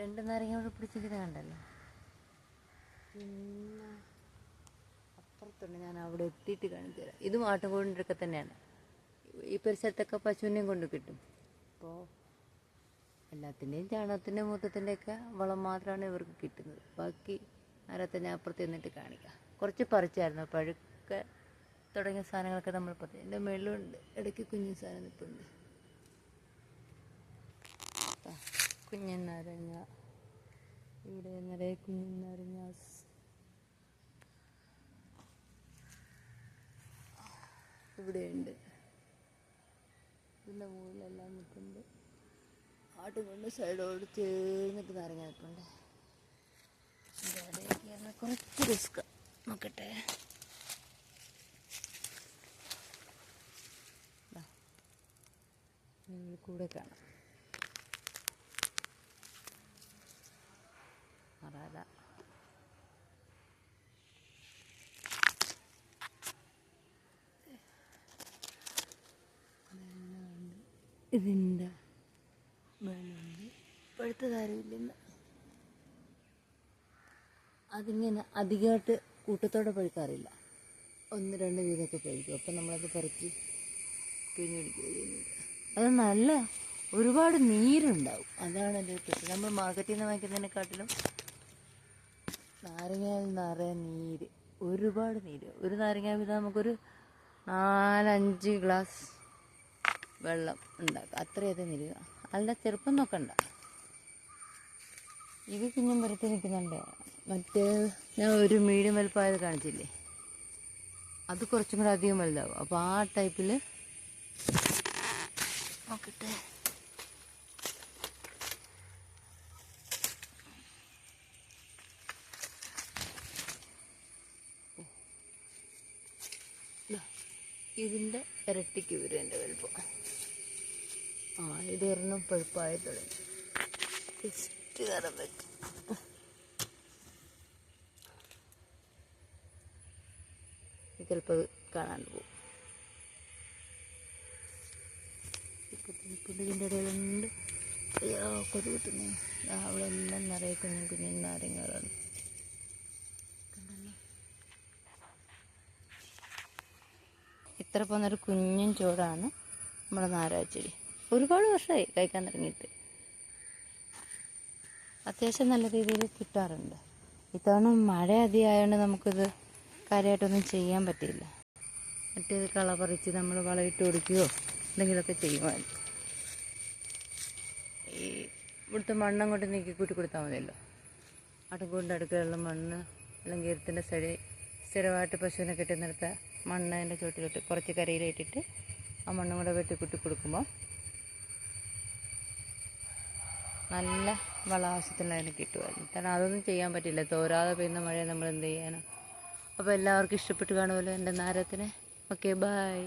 രണ്ട് നാരങ്ങ കൂടെ പിടിച്ചിരിക്കുന്നത് കണ്ടല്ലോ? പിന്നെ അപ്പുറത്തുണ്ട്. ഞാൻ അവിടെ എത്തിയിട്ട് കാണിച്ചു തരാം. ഇതും ആട്ടുംകൂടിന്റെ ഒക്കെ തന്നെയാണ്. ഈ പരിസരത്തൊക്കെ പശുവിനെയും കൊണ്ട് കിട്ടും. അപ്പോൾ എല്ലാത്തിന്റെയും ചാണകത്തിന്റെയും മൂത്തത്തിന്റെയൊക്കെ വളം മാത്രമാണ് ഇവർക്ക് കിട്ടുന്നത്. ബാക്കി നേരത്തെ ഞാൻ അപ്പുറത്ത് നിന്നിട്ട് കാണിക്കാം. കുറച്ച് പറിച്ചായിരുന്നു. പഴുക്ക തുടങ്ങിയ സാധനങ്ങളൊക്കെ നമ്മൾ പറിച്ചു എന്റെ മേളിലുണ്ട്. ഇടയ്ക്ക് കുഞ്ഞു സാധനം നിൽപ്പുണ്ട് കുഞ്ഞൻ നാരങ്ങ ഇവിടെ നിറയെ കുഞ്ഞൻ നാരങ്ങ ഇവിടെയുണ്ട്. ഇതിന്റെ മുകളിലെല്ലാം നിൽക്കുന്നുണ്ട് ആട്ടും കൊണ്ട് സൈഡോട് ചേർന്നിട്ട് നാരങ്ങ നിൽക്കുന്നുണ്ട് ഇവിടേക്ക് കുറച്ച് റിസ്ക്. നോക്കട്ടെ. കൂടെ കാണാം. അതാ അതാ ഇതിന്റെ വേണമെങ്കിൽ പഴുത്തതാരുമില്ലെന്ന് അതിങ്ങനെ അധികമായിട്ട് കൂട്ടത്തോടെ പഴുക്കാറില്ല. ഒന്ന് രണ്ട് വീതമൊക്കെ പഴുക്കും. അപ്പം നമ്മളത് പറിച്ച് പിഴിഞ്ഞെടുക്കുകയും അത് നല്ല ഒരുപാട് നീരുണ്ടാവും. അതാണ് എന്റെ പ്രശ്നം നമ്മൾ മാർക്കറ്റിൽ നിന്ന് വാങ്ങിക്കുന്നതിനെക്കാട്ടിലും നാരങ്ങയിൽ നിറയെ നീര് ഒരുപാട് നീര്. ഒരു നാരങ്ങ വീതം നമുക്കൊരു നാലഞ്ച് ഗ്ലാസ് വെള്ളം ഉണ്ടാക്കുക അത്രയധികം നീര് അല്ല ചെറുപ്പം നോക്കണ്ട. ഇത് കുഞ്ഞും പുറത്ത് നിൽക്കുന്നുണ്ട്. മറ്റേ ഞാൻ ഒരു മീഡിയം വലുപ്പമായത് കാണിച്ചില്ലേ? അത് കുറച്ചും കൂടെ അധികം വലുതാവും. അപ്പോൾ ആ ടൈപ്പിൽ നോക്കട്ടെ. ഇതിന്റെ ഇരട്ടിക്ക് വരും എന്റെ വലുപ്പം ആ ഇത് ഒരെണ്ണം പഴുപ്പായി തുടങ്ങി. ജസ്റ്റ് കയറാൻ പറ്റും. ചിലപ്പോൾ കാണാണ്ട് പോകും. ഇതിന്റെ ഇടയിലുണ്ട്. കൊതുകുത്തുന്നു അവിടെ എല്ലാം നിറയെ കുഞ്ഞു കുഞ്ഞു നാരങ്ങകളാണ്. ഇത്ര പോന്നൊരു കുഞ്ഞൻ ചോടാണ് നമ്മുടെ നാരാച്ചെടി ഒരുപാട് വർഷമായി കഴിക്കാൻ തുടങ്ങിയിട്ട്. അത്യാവശ്യം നല്ല രീതിയിൽ കിട്ടാറുണ്ട്. ഇത്തവണ മഴ അധികമായതുകൊണ്ട് നമുക്കിത് കാര്യമായിട്ടൊന്നും ചെയ്യാൻ പറ്റിയില്ല. മറ്റേത് കള പറിച്ച് നമ്മൾ വളമിട്ട് കൊടുക്കുകയോ എന്തെങ്കിലുമൊക്കെ ചെയ്യുമായിരുന്നു. ഈ ഇവിടുത്തെ മണ്ണും കൊണ്ട് നീക്കി കൂട്ടി കൊടുത്താൽ മതിയല്ലോ. അടുക്കൊണ്ട് അടുക്കളയുള്ള മണ്ണ് അല്ലെങ്കിൽ എരുത്തിന്റെ സ്ഥിരമായിട്ട് പശുവിനെ കെട്ടുന്നിടത്ത മണ്ണ് അതിന്റെ ചുവട്ടിലിട്ട് കുറച്ച് കരയിലിട്ടിട്ട് ആ മണ്ണും കൂടെ വെട്ടി കുട്ടി കൊടുക്കുമ്പോൾ നല്ല വളാവശ്യത്തിനുള്ള അതിന് കിട്ടുമായിരുന്നു കാരണം അതൊന്നും ചെയ്യാൻ പറ്റില്ല. തോരാതെ പെയ്യുന്ന മഴയെ നമ്മൾ എന്ത് ചെയ്യാനോ? അപ്പോൾ എല്ലാവർക്കും ഇഷ്ടപ്പെട്ട് കാണുമല്ലോ എന്റെ നാരത്തിനെ ഓക്കെ ബൈ